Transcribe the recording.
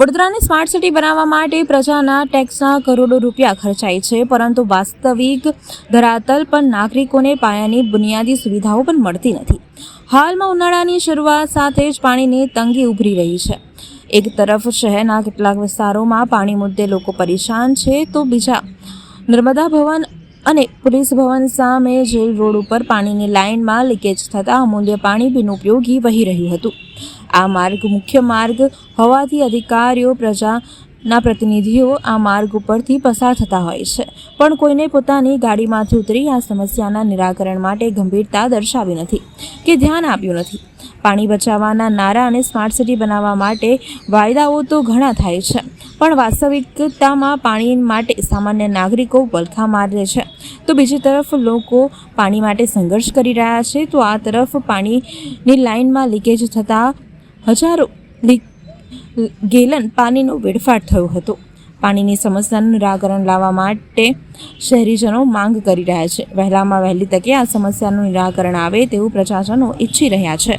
વડોદરાને smart city બનાવવા માટે પ્રજાના ટેક્સના કરોડો રૂપિયા ખર્ચાય છે, પરંતુ વાસ્તવિક ધરાતલ પર નાગરિકોને પાયાની બુનિયાદી સુવિધાઓ પણ મળતી નથી. હાલમાં ઉનાળાની શરૂઆત સાથે જ પાણીની તંગી ઉભરી રહી છે. એક તરફ શહેરના કેટલાક વિસ્તારોમાં પાણી મુદ્દે લોકો પરેશાન છે, તો બીજા નર્મદા ભવન અને પોલીસ ભવન સામે જેલ રોડ ઉપર પાણીની લાઇનમાં લીકેજ થતાં અમૂલ્ય પાણી બિનઉપયોગી વહી રહ્યું હતું. આ માર્ગ મુખ્ય માર્ગ હોવાથી અધિકારીઓ, પ્રજાના પ્રતિનિધિઓ આ માર્ગ ઉપરથી પસાર થતા હોય છે. પણ કોઈને પોતાની ગાડીમાંથી ઉતરી આ સમસ્યાના નિરાકરણ માટે ગંભીરતા દર્શાવી નથી કે ધ્યાન આપ્યું નથી. પાણી બચાવવાના નારા અને સ્માર્ટ સિટી બનાવવા માટે વાયદાઓ તો ઘણા થાય છે. પણ વાસ્તવિકતામાં પાણી માટે સામાન્ય નાગરિકો વલખા મારે છે. તો બીજી તરફ લોકો પાણી માટે સંઘર્ષ કરી રહ્યા છે. તો આ તરફ પાણીની લાઇનમાં લીકેજ થતાં હજારો ગેલન પાણીનો વેડફાટ થયો હતો. પાણીની સમસ્યાનું નિરાકરણ લાવવા માટે શહેરીજનો માંગ કરી રહ્યા છે. વહેલામાં વહેલી તકે આ સમસ્યાનું નિરાકરણ આવે તેવું પ્રજાજનો ઈચ્છી રહ્યા છે.